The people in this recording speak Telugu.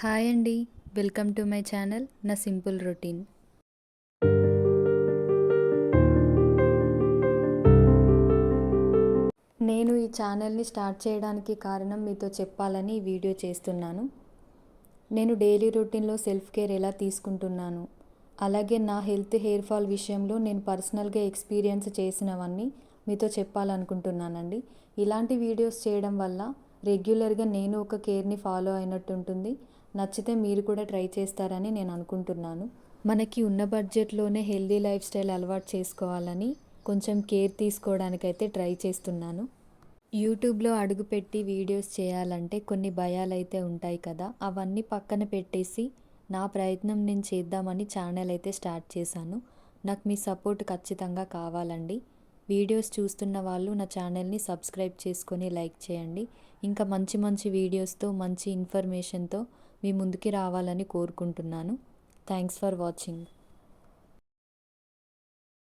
హాయ్ అండి. వెల్కమ్ టు మై ఛానల్ నా సింపుల్ రొటీన్. నేను ఈ ఛానల్ని స్టార్ట్ చేయడానికి కారణం మీతో చెప్పాలని ఈ వీడియో చేస్తున్నాను. నేను డైలీ రొటీన్లో సెల్ఫ్ కేర్ ఎలా తీసుకుంటున్నాను? అలాగే నా హెల్త్ హెయిర్ ఫాల్ విషయంలో నేను పర్సనల్గా ఎక్స్పీరియన్స్ చేసినవన్నీ మీతో చెప్పాలనుకుంటున్నానండి. ఇలాంటి వీడియోస్ చేయడం వల్ల రెగ్యులర్గా నేను ఒక కేర్ని ఫాలో అయినట్టు ఉంటుంది నచ్చితే మీరు కూడా ట్రై చేస్తారని నేను అనుకుంటున్నాను. మనకి ఉన్న బడ్జెట్లోనే హెల్దీ లైఫ్ స్టైల్ అలవాటు చేసుకోవాలని కొంచెం కేర్ తీసుకోవడానికైతే ట్రై చేస్తున్నాను. యూట్యూబ్లో అడుగుపెట్టి వీడియోస్ చేయాలంటే కొన్ని భయాలు అయితే ఉంటాయి కదా అవన్నీ పక్కన పెట్టేసి నా ప్రయత్నం నేను చేద్దామని ఛానల్ అయితే స్టార్ట్ చేశాను. నాకు మీ సపోర్ట్ ఖచ్చితంగా కావాలండి. వీడియోస్ చూస్తున్న వాళ్ళు నా ఛానల్ని సబ్స్క్రైబ్ చేసుకొని లైక్ చేయండి. ఇంకా మంచి మంచి వీడియోస్తో మంచి ఇన్ఫర్మేషన్తో మీ ముందుకి రావాలని కోరుకుంటున్నాను. Thanks for watching.